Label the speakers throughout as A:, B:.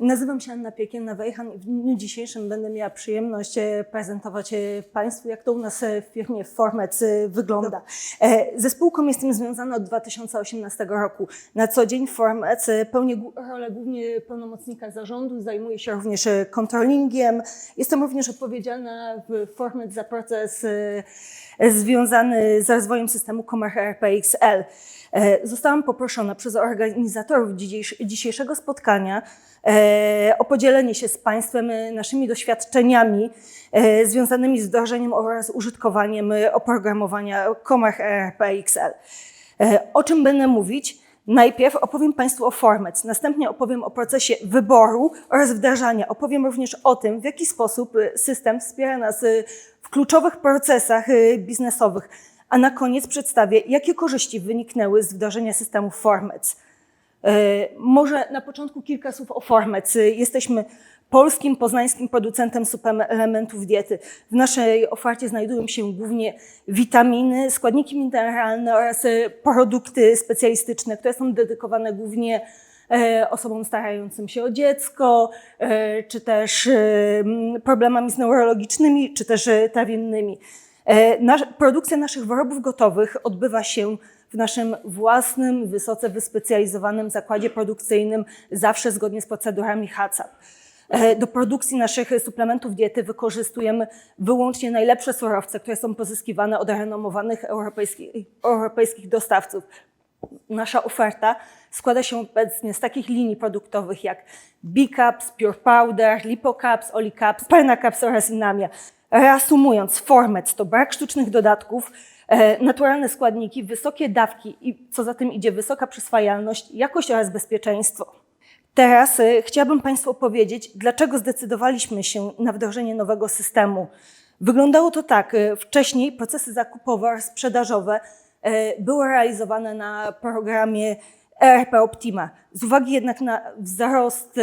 A: Nazywam się Anna Piekielna-Wejchan i w dniu dzisiejszym będę miała przyjemność e, prezentować e, Państwu, jak to u nas w firmie e, wygląda. E, Ze spółką jestem związana od 2018 roku. Na co dzień Formec e, pełnię rolę głównie pełnomocnika zarządu, zajmuję się również controllingiem. Jestem również odpowiedzialna w Formec za proces związany z rozwojem systemu Comer RPXL. E, Zostałam poproszona przez organizatorów dzisiejsz- dzisiejszego spotkania e, o podzielenie się z Państwem e, naszymi doświadczeniami związanymi z wdrożeniem oraz użytkowaniem oprogramowania Comer RPXL. E, O czym będę mówić? Najpierw opowiem Państwu o Formec, następnie opowiem o procesie wyboru oraz wdrażania. Opowiem również o tym, w jaki sposób system wspiera nas w kluczowych procesach biznesowych. A na koniec przedstawię, jakie korzyści wyniknęły z wdrożenia systemu Formec. E, Może na początku kilka słów o Formec. E, Jesteśmy polskim, poznańskim producentem suplementów diety. W naszej ofercie znajdują się głównie witaminy, składniki mineralne oraz e, produkty specjalistyczne, które są dedykowane głównie osobom starającym się o dziecko, czy też problemami z neurologicznymi, czy też trawiennymi. E, Nasz, produkcja naszych wyrobów gotowych odbywa się w naszym własnym, wysoce wyspecjalizowanym zakładzie produkcyjnym, zawsze zgodnie z procedurami HACCP. E, Do produkcji naszych suplementów diety wykorzystujemy wyłącznie najlepsze surowce, które są pozyskiwane od renomowanych europejskich, europejskich dostawców. Nasza oferta składa się obecnie z takich linii produktowych jak B-Caps, Pure Powder, Lipocaps, Olicaps, Pernacaps oraz Inamia. Reasumując, Formec to brak sztucznych dodatków, e, naturalne składniki, wysokie dawki i co za tym idzie wysoka przyswajalność, jakość oraz bezpieczeństwo. Teraz e, chciałabym Państwu opowiedzieć, dlaczego zdecydowaliśmy się na wdrożenie nowego systemu. Wyglądało to tak. e, Wcześniej procesy zakupowe oraz sprzedażowe były realizowane na programie ERP Optima. Z uwagi jednak na wzrost, e,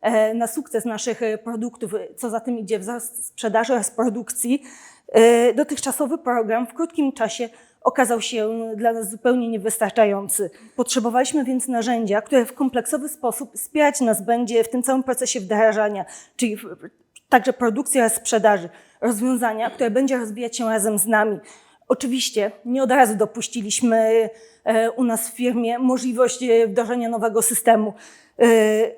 A: e, na sukces naszych e, produktów, co za tym idzie wzrost sprzedaży oraz produkcji, e, dotychczasowy program w krótkim czasie okazał się dla nas zupełnie niewystarczający. Potrzebowaliśmy więc narzędzia, które w kompleksowy sposób wspierać nas będzie w tym całym procesie wdrażania, czyli także produkcji oraz sprzedaży. Rozwiązania, które będzie rozwijać się razem z nami. Oczywiście nie od razu dopuściliśmy e, u nas w firmie możliwość e, wdrożenia nowego systemu. E,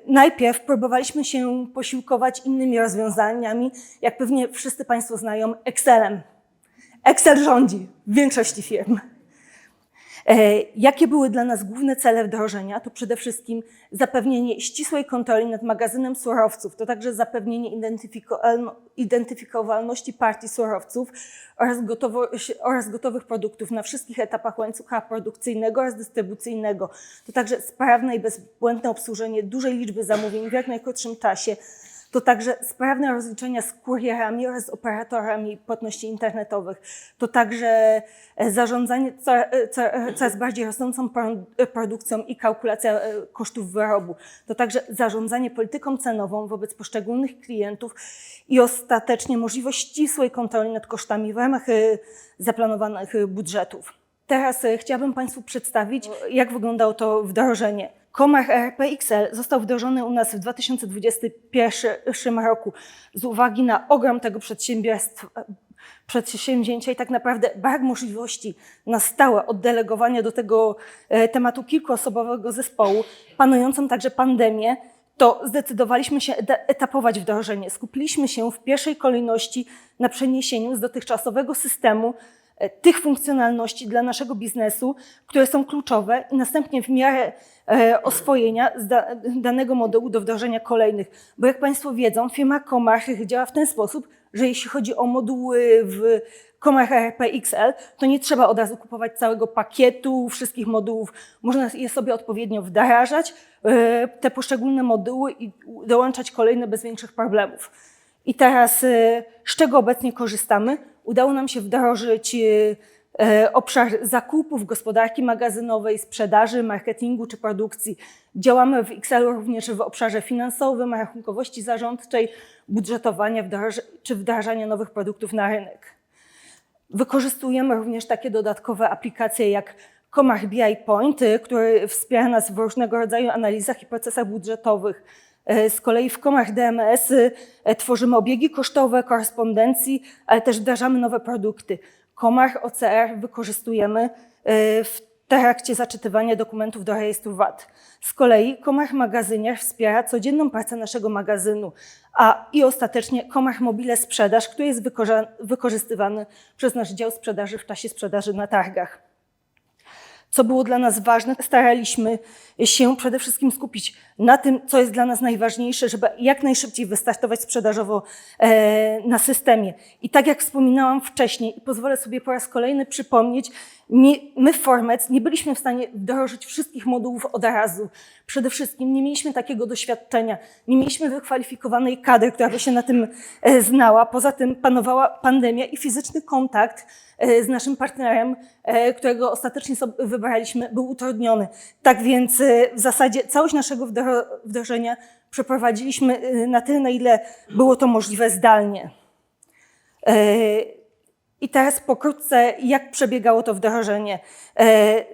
A: Najpierw próbowaliśmy się posiłkować innymi rozwiązaniami, jak pewnie wszyscy Państwo znają, Excelem. Excel rządzi w większości firm. E, Jakie były dla nas główne cele wdrożenia? To przede wszystkim zapewnienie ścisłej kontroli nad magazynem surowców, to także zapewnienie identyfiko- identyfikowalności partii surowców oraz, gotowo, oraz gotowych produktów na wszystkich etapach łańcucha produkcyjnego oraz dystrybucyjnego. To także sprawne i bezbłędne obsłużenie dużej liczby zamówień w jak najkrótszym czasie. To także sprawne rozliczenia z kurierami oraz operatorami płatności internetowych. To także e, zarządzanie e, e, coraz bardziej rosnącą pro- produkcją i kalkulacja kosztów wyrobu. To także zarządzanie polityką cenową wobec poszczególnych klientów i ostatecznie możliwość ścisłej kontroli nad kosztami w ramach zaplanowanych budżetów. Teraz chciałabym Państwu przedstawić, jak wyglądało to wdrożenie. Komar RPXL został wdrożony u nas w 2021 roku z uwagi na ogrom tego przedsięwzięcia i tak naprawdę brak możliwości na stałe oddelegowania do tego e, tematu kilkuosobowego zespołu, panującą także pandemię, to zdecydowaliśmy się etapować wdrożenie. Skupiliśmy się w pierwszej kolejności na przeniesieniu z dotychczasowego systemu e, tych funkcjonalności dla naszego biznesu, które są kluczowe i następnie w miarę e, oswojenia danego modułu do wdrożenia kolejnych. Bo jak Państwo wiedzą, firma Komach działa w ten sposób, że jeśli chodzi o moduły w Komach RPXL, to nie trzeba od razu kupować całego pakietu, wszystkich modułów. Można je sobie odpowiednio wdrażać, e, te poszczególne moduły i dołączać kolejne bez większych problemów. I teraz e, z czego obecnie korzystamy? Udało nam się wdrożyć e, e, obszar zakupów, gospodarki magazynowej, sprzedaży, marketingu czy produkcji. Działamy w XL również w obszarze finansowym, rachunkowości zarządczej, budżetowania czy wdrażania nowych produktów na rynek. Wykorzystujemy również takie dodatkowe aplikacje jak Comar BI Point, y, który wspiera nas w różnego rodzaju analizach i procesach budżetowych. E, Z kolei w komach DMS y, e, tworzymy obiegi kosztowe, korespondencji, ale też wdrażamy nowe produkty. Komach OCR wykorzystujemy e, w trakcie zaczytywania dokumentów do rejestru VAT. Z kolei Komach Magazynier wspiera codzienną pracę naszego magazynu, a i ostatecznie Komach Mobile Sprzedaż, który jest wykorzystywany przez nasz dział sprzedaży w czasie sprzedaży na targach co było dla nas ważne, staraliśmy się przede wszystkim skupić na tym, co jest dla nas najważniejsze, żeby jak najszybciej wystartować sprzedażowo e, na systemie. I tak jak wspominałam wcześniej, pozwolę sobie po raz kolejny przypomnieć, nie, my w Formec nie byliśmy w stanie wdrożyć wszystkich modułów od razu. Przede wszystkim nie mieliśmy takiego doświadczenia, nie mieliśmy wykwalifikowanej kadry, która by się na tym e, znała. Poza tym panowała pandemia i fizyczny kontakt e, z naszym partnerem, którego ostatecznie wybraliśmy, był utrudniony. Tak więc w zasadzie całość naszego wdro- wdrożenia przeprowadzilimy e, na tyle, na ile było to możliwe zdalnie. E, I teraz pokrótce, jak przebiegało to wdrożenie. E,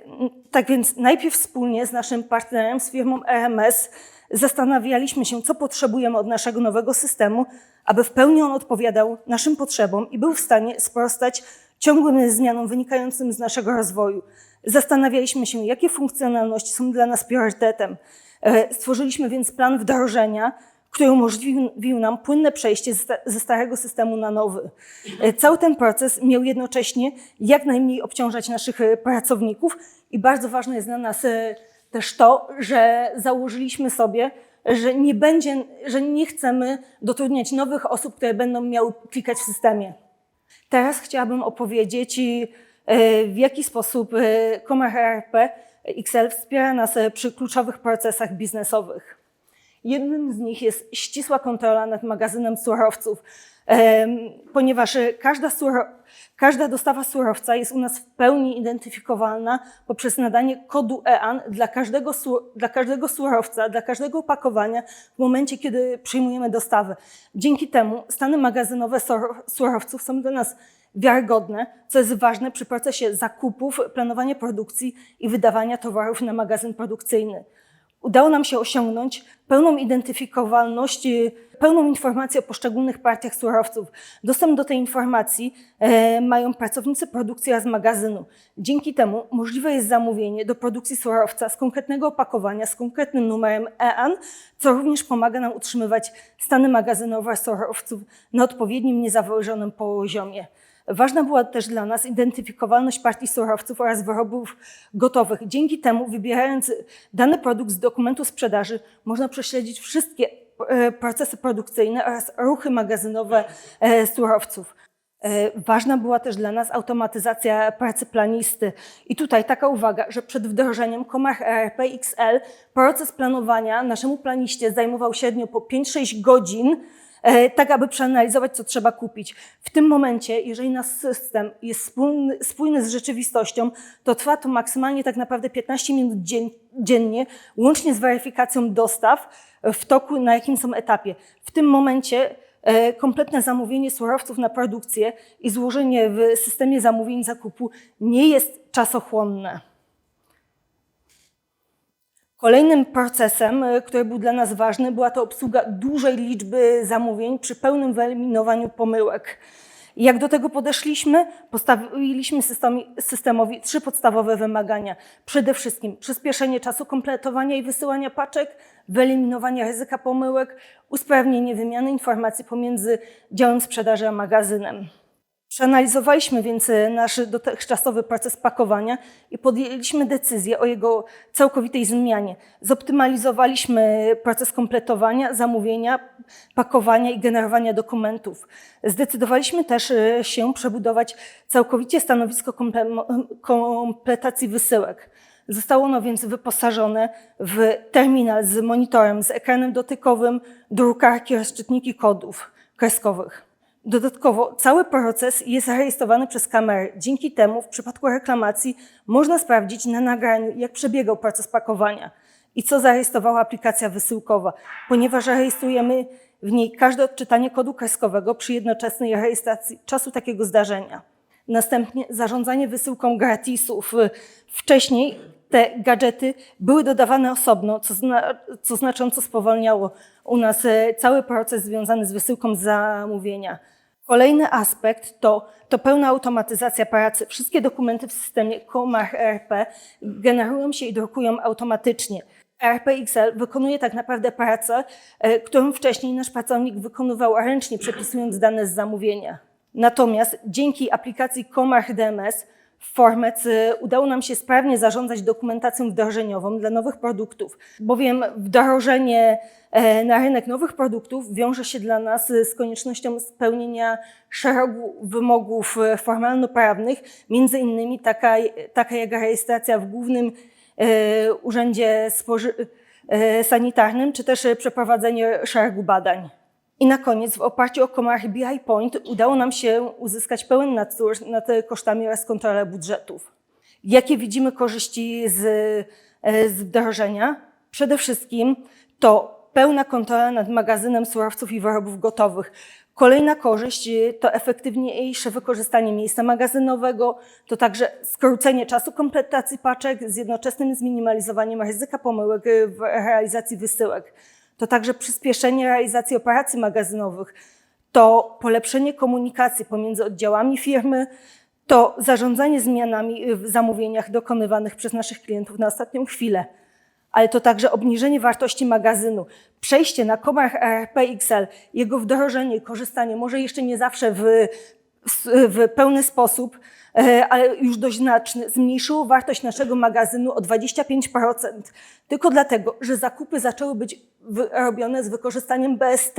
A: Tak więc najpierw wspólnie z naszym partnerem, z firmą RMS, zastanawialiśmy się, co potrzebujemy od naszego nowego systemu, aby w pełni on odpowiadał naszym potrzebom i był w stanie sprostać ciągłym zmianom wynikającym z naszego rozwoju. Zastanawialiśmy się, jakie funkcjonalności są dla nas priorytetem. E, Stworzyliśmy więc plan wdrożenia, który umożliwił nam płynne przejście ze sta- ze starego systemu na nowy. E, Cały ten proces miał jednocześnie jak najmniej obciążać naszych e, pracowników i bardzo ważne jest dla nas też to, że założyliśmy sobie, że nie będzie, że nie chcemy dotrudniać nowych osób, które będą miały klikać w systemie. Teraz chciałabym opowiedzieć, w jaki sposób Komar ERP XL wspiera nas e, przy kluczowych procesach biznesowych. Jednym z nich jest ścisła kontrola nad magazynem surowców, ponieważ e, każda, suro, każda dostawa surowca jest u nas w pełni identyfikowalna poprzez nadanie kodu EAN dla każdego, dla każdego surowca, dla każdego opakowania w momencie, kiedy przyjmujemy dostawę. Dzięki temu stany magazynowe surowców są dla nas wiarygodne, co jest ważne przy procesie zakupów, planowania produkcji i wydawania towarów na magazyn produkcyjny udało nam się osiągnąć pełną identyfikowalność, y, pełną informację o poszczególnych partiach surowców. Dostęp do tej informacji e, mają pracownicy produkcji oraz magazynu. Dzięki temu możliwe jest zamówienie do produkcji surowca z konkretnego opakowania, z konkretnym numerem EAN, co również pomaga nam utrzymywać stany magazynowe surowców na odpowiednim, niezawężonym poziomie. Ważna była też dla nas identyfikowalność partii surowców oraz wyrobów gotowych. Dzięki temu, wybierając dany produkt z dokumentu sprzedaży, można prześledzić wszystkie e, procesy produkcyjne oraz ruchy magazynowe e, surowców. E, Ważna była też dla nas automatyzacja pracy planisty. I tutaj taka uwaga, że przed wdrożeniem Komach ERP XL proces planowania naszemu planiście zajmował średnio po 5-6 godzin, tak aby przeanalizować, co trzeba kupić. W tym momencie, jeżeli nasz system jest spójny, spójny z rzeczywistością, to trwa to maksymalnie tak naprawdę 15 minut dzien, dziennie, łącznie z weryfikacją dostaw w toku, na jakim są etapie. W tym momencie e, kompletne zamówienie surowców na produkcję i złożenie w systemie zamówień zakupu nie jest czasochłonne. Kolejnym procesem, e, który był dla nas ważny, była to obsługa dużej liczby zamówień przy pełnym wyeliminowaniu pomyłek. Jak do tego podeszliśmy? Postawiliśmy systemowi trzy podstawowe wymagania. Przede wszystkim przyspieszenie czasu kompletowania i wysyłania paczek, wyeliminowanie ryzyka pomyłek, usprawnienie wymiany informacji pomiędzy działem sprzedaży a magazynem. Przeanalizowaliśmy więc e, nasz dotychczasowy proces pakowania i podjęliśmy decyzję o jego całkowitej zmianie. Zoptymalizowaliśmy proces kompletowania, zamówienia, pakowania i generowania dokumentów. Zdecydowaliśmy też e, się przebudować całkowicie stanowisko komple- kompletacji wysyłek. Zostało ono więc wyposażone w terminal z monitorem, z ekranem dotykowym, drukarki oraz czytniki kodów kreskowych. Dodatkowo cały proces jest rejestrowany przez kamery. Dzięki temu w przypadku reklamacji można sprawdzić na nagraniu, jak przebiegał proces pakowania i co zarejestrowała aplikacja wysyłkowa, ponieważ rejestrujemy w niej każde odczytanie kodu kreskowego przy jednoczesnej rejestracji czasu takiego zdarzenia. Następnie zarządzanie wysyłką gratisów. Wcześniej te gadżety były dodawane osobno, co, zna, co znacząco spowalniało u nas e, cały proces związany z wysyłką zamówienia. Kolejny aspekt to, to pełna automatyzacja pracy. Wszystkie dokumenty w systemie Comar ERP generują się i drukują automatycznie. ERP XL wykonuje tak naprawdę pracę, e, którą wcześniej nasz pracownik wykonywał ręcznie, przepisując dane z zamówienia. Natomiast dzięki aplikacji Comar DMS w Formec y, udało nam się sprawnie zarządzać dokumentacją wdrożeniową dla nowych produktów, bowiem wdrożenie e, na rynek nowych produktów wiąże się dla nas z koniecznością spełnienia szeregu wymogów e, formalno-prawnych, między innymi taka, taka jak rejestracja w Głównym e, Urzędzie Sanitarnym, czy też przeprowadzenie szeregu badań. I na koniec, w oparciu o Komar BI Point, udało nam się uzyskać pełen nadzór nad kosztami oraz kontrolę budżetów. Jakie widzimy korzyści z, e, z wdrożenia? Przede wszystkim to pełna kontrola nad magazynem surowców i wyrobów gotowych. Kolejna korzyść to efektywniejsze wykorzystanie miejsca magazynowego, to także skrócenie czasu kompletacji paczek z jednoczesnym zminimalizowaniem ryzyka pomyłek w realizacji wysyłek to także przyspieszenie realizacji operacji magazynowych, to polepszenie komunikacji pomiędzy oddziałami firmy, to zarządzanie zmianami w zamówieniach dokonywanych przez naszych klientów na ostatnią chwilę, ale to także obniżenie wartości magazynu, przejście na Komar ERP XL, jego wdrożenie, korzystanie, może jeszcze nie zawsze w, w pełny sposób, ale już dość znaczny, zmniejszyło wartość naszego magazynu o 25%. Tylko dlatego, że zakupy zaczęły być robione z wykorzystaniem BST,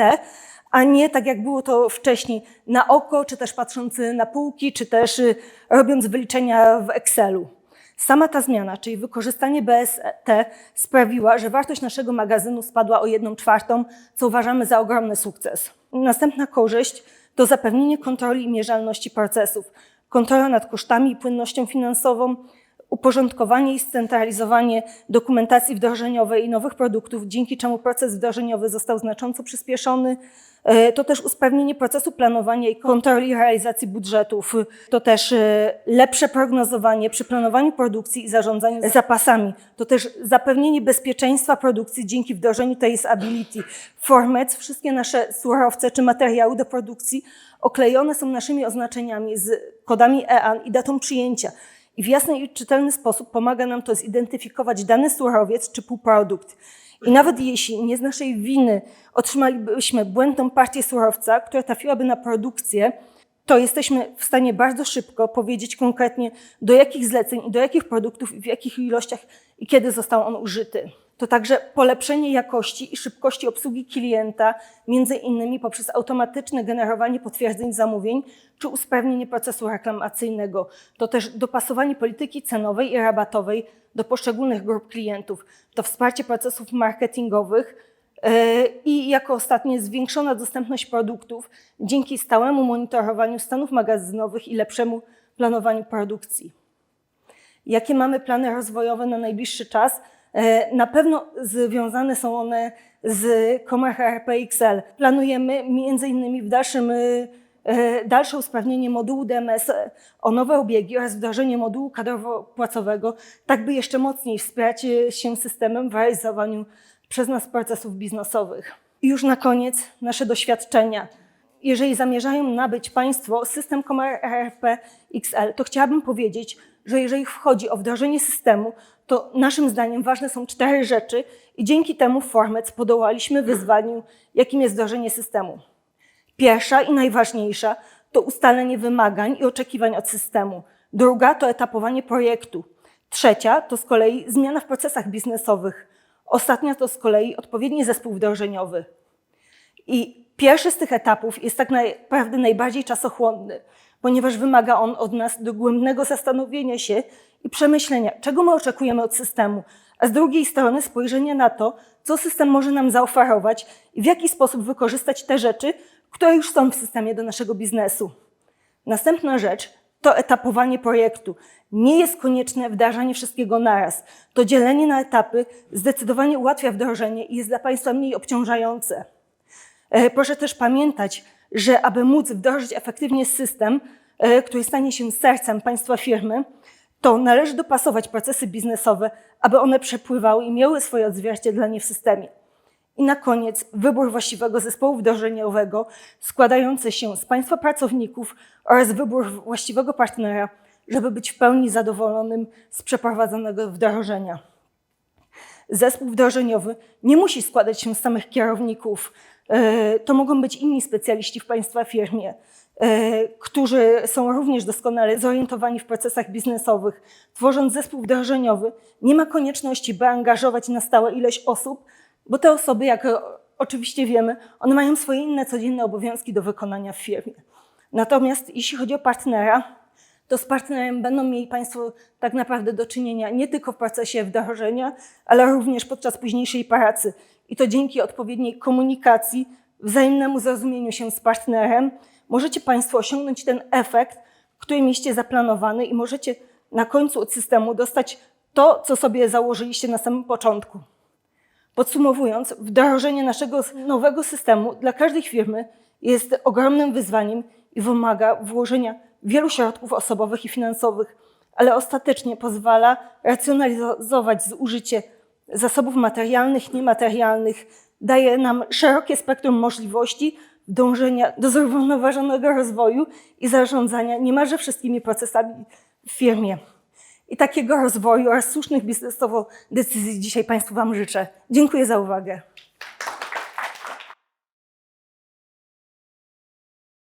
A: a nie tak jak było to wcześniej na oko, czy też patrząc na półki, czy też y, robiąc wyliczenia w Excelu. Sama ta zmiana, czyli wykorzystanie BST, sprawiła, że wartość naszego magazynu spadła o 1 czwartą, co uważamy za ogromny sukces. Następna korzyść to zapewnienie kontroli i mierzalności procesów kontrola nad kosztami i płynnością finansową, uporządkowanie i scentralizowanie dokumentacji wdrożeniowej i nowych produktów, dzięki czemu proces wdrożeniowy został znacząco przyspieszony. E, to też usprawnienie procesu planowania i kontroli realizacji budżetów. To też e, lepsze prognozowanie przy planowaniu produkcji i zarządzaniu zapasami. To też zapewnienie bezpieczeństwa produkcji dzięki wdrożeniu traceability. Formec, wszystkie nasze surowce czy materiały do produkcji oklejone są naszymi oznaczeniami z kodami EAN i datą przyjęcia. I w jasny i czytelny sposób pomaga nam to zidentyfikować dany surowiec czy półprodukt. I nawet jeśli nie z naszej winy otrzymalibyśmy błędną partię surowca, która trafiłaby na produkcję, to jesteśmy w stanie bardzo szybko powiedzieć konkretnie, do jakich zleceń i do jakich produktów i w jakich ilościach i kiedy został on użyty to także polepszenie jakości i szybkości obsługi klienta, między innymi poprzez automatyczne generowanie potwierdzeń zamówień czy usprawnienie procesu reklamacyjnego. To też dopasowanie polityki cenowej i rabatowej do poszczególnych grup klientów. To wsparcie procesów marketingowych e, i jako ostatnie zwiększona dostępność produktów dzięki stałemu monitorowaniu stanów magazynowych i lepszemu planowaniu produkcji. Jakie mamy plany rozwojowe na najbliższy czas? E, na pewno związane są one z Comacha RPXL. Planujemy między innymi w dalszym e, dalsze usprawnienie modułu DMS o nowe obiegi oraz wdrożenie modułu kadrowo-płacowego, tak by jeszcze mocniej wspierać się systemem w realizowaniu przez nas procesów biznesowych. I już na koniec nasze doświadczenia. Jeżeli zamierzają nabyć Państwo system Comar RP XL, to chciałabym powiedzieć, że jeżeli chodzi o wdrożenie systemu, to naszym zdaniem ważne są cztery rzeczy i dzięki temu w Formec podołaliśmy wyzwaniu, jakim jest wdrożenie systemu. Pierwsza i najważniejsza to ustalenie wymagań i oczekiwań od systemu. Druga to etapowanie projektu. Trzecia to z kolei zmiana w procesach biznesowych. Ostatnia to z kolei odpowiedni zespół wdrożeniowy. I pierwszy z tych etapów jest tak naprawdę najbardziej czasochłonny, ponieważ wymaga on od nas dogłębnego zastanowienia się i przemyślenia, czego my oczekujemy od systemu, a z drugiej strony spojrzenia na to, co system może nam zaoferować i w jaki sposób wykorzystać te rzeczy, które już są w systemie do naszego biznesu. Następna rzecz to etapowanie projektu. Nie jest konieczne wdrażanie wszystkiego naraz. To dzielenie na etapy zdecydowanie ułatwia wdrożenie i jest dla Państwa mniej obciążające. E, proszę też pamiętać, że aby móc wdrożyć efektywnie system, e, który stanie się sercem Państwa firmy, to należy dopasować procesy biznesowe, aby one przepływały i miały swoje odzwierciedlenie w systemie. I na koniec wybór właściwego zespołu wdrożeniowego składający się z Państwa pracowników oraz wybór właściwego partnera, żeby być w pełni zadowolonym z przeprowadzonego wdrożenia. Zespół wdrożeniowy nie musi składać się z samych kierowników. E, To mogą być inni specjaliści w Państwa firmie, e, którzy są również doskonale zorientowani w procesach biznesowych. Tworząc zespół wdrożeniowy, nie ma konieczności, by angażować na stałe ileś osób, bo te osoby, jak oczywiście wiemy, one mają swoje inne codzienne obowiązki do wykonania w firmie. Natomiast jeśli chodzi o partnera, to z partnerem będą mieli Państwo tak naprawdę do czynienia nie tylko w procesie wdrożenia, ale również podczas późniejszej pracy. I to dzięki odpowiedniej komunikacji, wzajemnemu zrozumieniu się z partnerem, możecie Państwo osiągnąć ten efekt, który mieliście zaplanowany i możecie na końcu od systemu dostać to, co sobie założyliście na samym początku. Podsumowując, wdrożenie naszego nowego systemu dla każdej firmy jest ogromnym wyzwaniem i wymaga włożenia wielu środków osobowych i finansowych, ale ostatecznie pozwala racjonalizować zużycie zasobów materialnych, niematerialnych, daje nam szerokie spektrum możliwości dążenia do zrównoważonego rozwoju i zarządzania niemalże wszystkimi procesami w firmie. I takiego rozwoju oraz słusznych biznesowo decyzji dzisiaj Państwu Wam życzę. Dziękuję za uwagę.